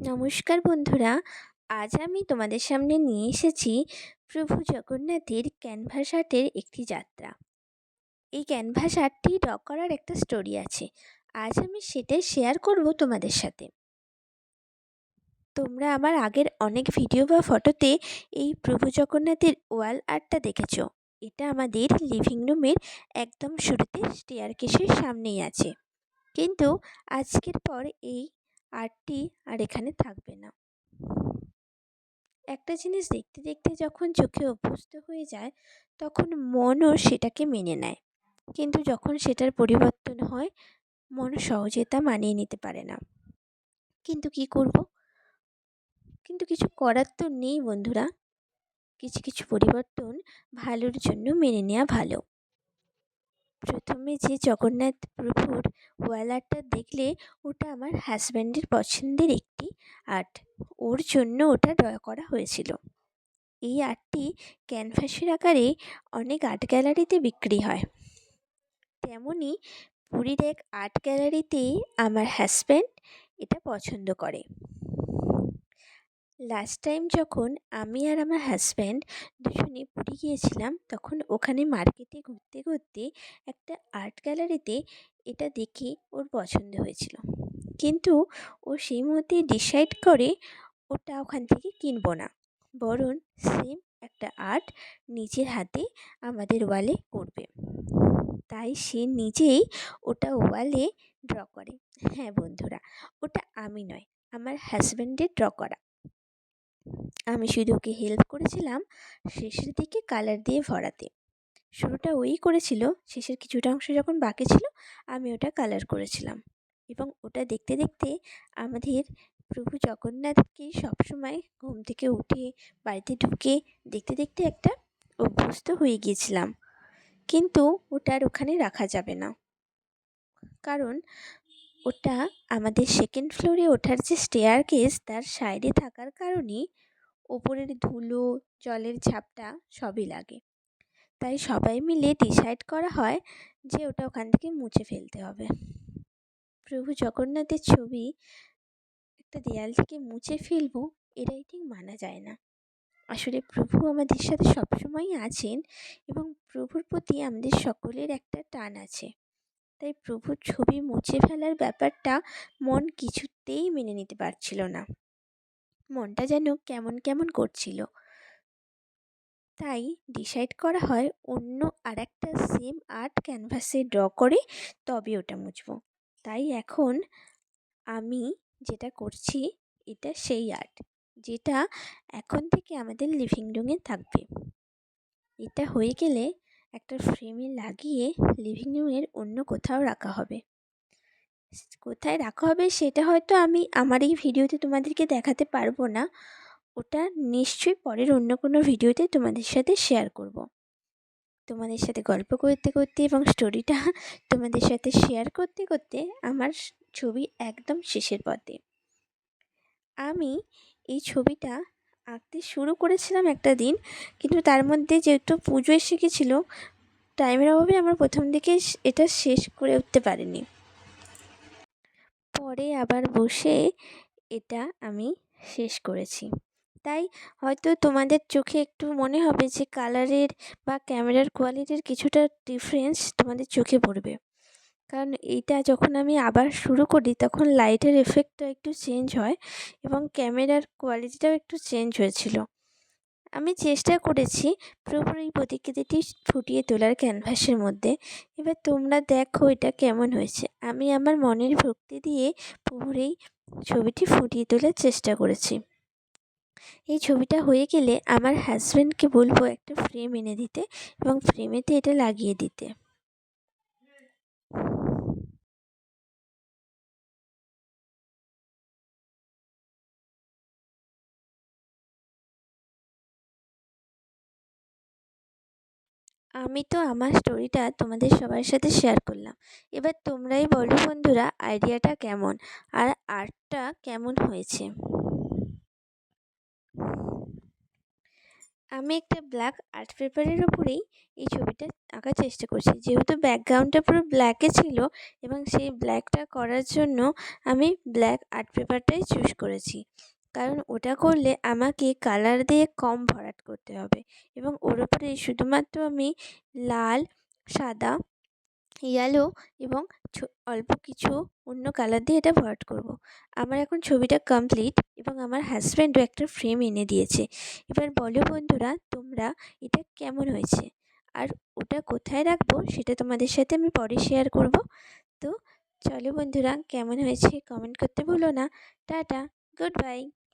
নমস্কার বন্ধুরা। আজ আমি তোমাদের সামনে নিয়ে এসেছি প্রভু জগন্নাথের ক্যানভাস আর্টের একটি যাত্রা। এই ক্যানভাস আর্টটি ড্র করার একটা স্টোরি আছে। আজ আমি সেটাই শেয়ার করব তোমাদের সাথে। তোমরা আমার আগের অনেক ভিডিও বা ফটোতে এই প্রভু জগন্নাথের ওয়াল আর্টটা দেখেছ। এটা আমাদের লিভিং রুমের একদম শুরুতে স্টেয়ার কেসের সামনেই আছে। কিন্তু আজকের পর এই আর্টটি আর এখানে থাকবে না। একটা জিনিস দেখতে দেখতে যখন চোখে অভ্যস্ত হয়ে যায়, তখন মনও সেটাকে মেনে নেয়। কিন্তু যখন সেটার পরিবর্তন হয়, মন সহজে তা মানিয়ে নিতে পারে না। কিন্তু কি করব? কিন্তু কিছু করার তো নেই বন্ধুরা। কিছু কিছু পরিবর্তন ভালোর জন্য মেনে নেওয়া ভালো। প্রথমে যে জগন্নাথ প্রভুর ওয়াল আর্টটা দেখলে ওটা আমার হাজব্যান্ডের পছন্দের একটি আর্ট ওর জন্য ওটা ড্র করা হয়েছিল। এই আর্টটি ক্যানভাসের আকারে অনেক আর্ট গ্যালারিতে বিক্রি হয়। তেমনই পুরীর এক আর্ট গ্যালারিতে আমার হাজব্যান্ড এটা পছন্দ করে। লাস্ট টাইম যখন আমি আর আমার হাজব্যান্ড দুজনে পুরী গিয়েছিলাম, তখন ওখানে মার্কেটে ঘুরতে ঘুরতে একটা আর্ট গ্যালারিতে এটা দেখে ওর পছন্দ হয়েছিল। কিন্তু ও সেই মুহূর্তে ডিসাইড করে ওটা ওখান থেকে কিনবো না। বরং সেম একটা আর্ট নিজের হাতে আমাদের ওয়ালে করবে তাই সে নিজেই ওটা ওয়ালে ড্র করে। হ্যাঁ বন্ধুরা, ওটা আমি নয়, আমার হাজব্যান্ডের ড্র করা। আমি শুধু ওকে হেল্প করেছিলাম শেষের দিকে কালার দিয়ে ভরাতে। শুরুটা ওই করেছিল, শেষের কিছুটা অংশ যখন বাকি ছিল, আমি ওটা কালার করেছিলাম। এবং ওটা দেখতে দেখতে আমাদের প্রভু জগন্নাথকে সবসময় ঘুম থেকে উঠে বাড়িতে ঢুকে দেখতে দেখতে একটা অভ্যস্ত হয়ে গিয়েছিলাম। কিন্তু ওটা আর ওখানে রাখা যাবে না। কারণ ওটা আমাদের সেকেন্ড ফ্লোরে ওঠার যে স্টেয়ার কেস তার সাইডে থাকার কারণেই ওপরের ধুলো, জলের ঝাপটা সবই লাগে। তাই সবাই মিলে ডিসাইড করা হয় যে ওটা ওখান থেকে মুছে ফেলতে হবে। প্রভু জগন্নাথের ছবি একটা দেয়াল থেকে মুছে ফেলব, এটাই ঠিক মানা যায় না। আসলে প্রভু আমাদের সাথে সবসময়ই আছেন এবং প্রভুর প্রতি আমাদের সকলের একটা টান আছে। তাই প্রভুর ছবি মুছে ফেলার ব্যাপারটা মন কিছুতেই মেনে নিতে পারছিল না। মনটা যেন কেমন কেমন করছিল। তাই ডিসাইড করা হয় অন্য আর একটা সেম আর্ট ক্যানভাসে ড্র করে তবে ওটা মুছবো। তাই এখন আমি যেটা করছি, এটা সেই আর্ট যেটা এখন থেকে আমাদের লিভিং রুমে থাকবে। এটা হয়ে গেলে একটা ফ্রেমে লাগিয়ে লিভিং রুমের অন্য কোথাও রাখা হবে। কোথায় রাখা হবে সেটা হয়তো আমি আমার এই ভিডিওতে তোমাদেরকে দেখাতে পারব না। ওটা নিশ্চয়ই পরের অন্য কোনো ভিডিওতে তোমাদের সাথে শেয়ার করব। তোমাদের সাথে গল্প করতে করতে এবং স্টোরিটা তোমাদের সাথে শেয়ার করতে করতে আমার ছবি একদম শেষের পথে। আমি এই ছবিটা আঁকতে শুরু করেছিলাম একটা দিন, কিন্তু তার মধ্যে যেহেতু পুজো এসে গেছিল টাইমের অভাবে আমার প্রথম দিকে এটা শেষ করে উঠতে পারিনি। পরে আবার বসে এটা আমি শেষ করেছি। তাই হয়তো তোমাদের চোখে একটু মনে হবে যে কালারের বা ক্যামেরার কোয়ালিটির কিছুটা ডিফারেন্স তোমাদের চোখে পড়বে। কারণ এইটা যখন আমি আবার শুরু করি, তখন লাইটের এফেক্টটা একটু চেঞ্জ হয় এবং ক্যামেরার কোয়ালিটিটাও একটু চেঞ্জ হয়েছিল। আমি চেষ্টা করেছি পুরোপুরি এই প্রতিকৃতিটি ফুটিয়ে তোলার ক্যানভাসের মধ্যে। এবার তোমরা দেখো এটা কেমন হয়েছে। আমি আমার মনের ভক্তি দিয়ে এই ছবিটি ফুটিয়ে তোলার চেষ্টা করেছি। এই ছবিটা হয়ে গেলে আমার হাজব্যান্ডকে বলব একটা ফ্রেম এনে দিতে এবং ফ্রেমেতে এটা লাগিয়ে দিতে। আমি তো আমার স্টোরিটা তোমাদের সবার সাথে শেয়ার করলাম। এবার তোমরাই বলো বন্ধুরা আইডিয়াটা কেমন? আর আর্টটা কেমন হয়েছে? আমি একটা ব্ল্যাক আর্ট পেপারের ওপরেই এই ছবিটা আঁকার চেষ্টা করছি। যেহেতু ব্যাকগ্রাউন্ডটা পুরো ব্ল্যাকে ছিল এবং সেই ব্ল্যাকটা করার জন্য আমি ব্ল্যাক আর্ট পেপারটাই চুজ করেছি। কারণ ওটা করলে আমাকে কালার দিয়ে কম ভরাট করতে হবে। এবং ওর ওপরে শুধুমাত্র আমি লাল, সাদা ইয়েলো এবং অল্প কিছু অন্য কালার দিয়ে এটা ভরাট করব। আমার এখন ছবিটা কমপ্লিট এবং আমার হাজব্যান্ডও একটা ফ্রেম এনে দিয়েছে। এবার বলো বন্ধুরা, তোমরা এটা কেমন হয়েছে? আর ওটা কোথায় রাখব সেটা তোমাদের সাথে আমি পরে শেয়ার করব। তো চলো বন্ধুরা, কেমন হয়েছে কমেন্ট করতে ভুলো না। Tata good bye